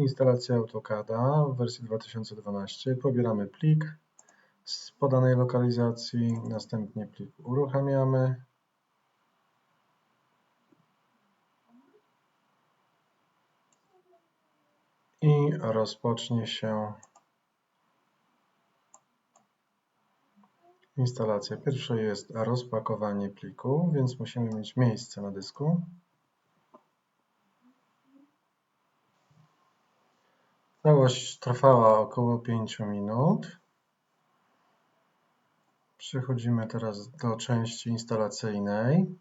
Instalacja AutoCADa w wersji 2012. Pobieramy plik z podanej lokalizacji, następnie plik uruchamiamy. I rozpocznie się instalacja. Pierwsze jest rozpakowanie pliku, więc musimy mieć miejsce na dysku. Całość trwała około 5 minut. Przechodzimy teraz do części instalacyjnej.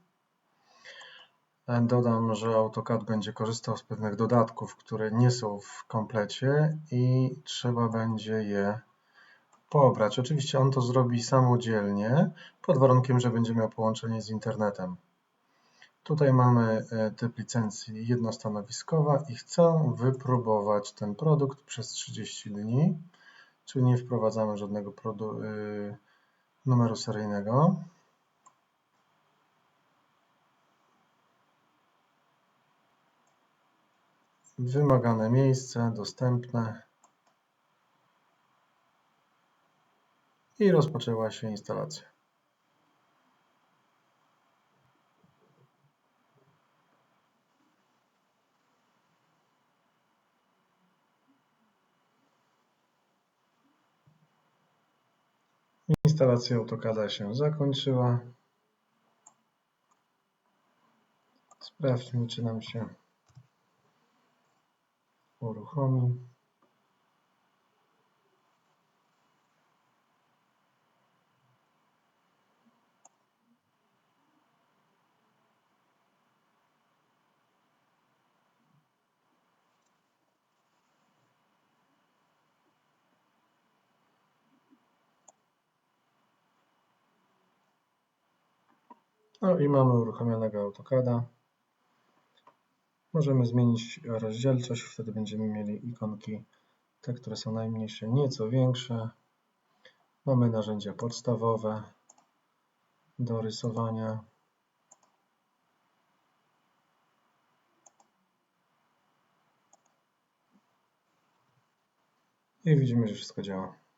Dodam, że AutoCAD będzie korzystał z pewnych dodatków, które nie są w komplecie i trzeba będzie je pobrać. Oczywiście on to zrobi samodzielnie, pod warunkiem, że będzie miał połączenie z internetem. Tutaj mamy e, typ licencji jednostanowiskowa i chcę wypróbować ten produkt przez 30 dni, czyli nie wprowadzamy żadnego y, numeru seryjnego. Wymagane miejsce, dostępne. I rozpoczęła się instalacja. Instalacja AutoCADa się zakończyła. Sprawdźmy, czy nam się uruchomi. No i mamy uruchomionego AutoCADa. Możemy zmienić rozdzielczość, wtedy będziemy mieli ikonki, te, które są najmniejsze, nieco większe. Mamy narzędzia podstawowe do rysowania. I widzimy, że wszystko działa.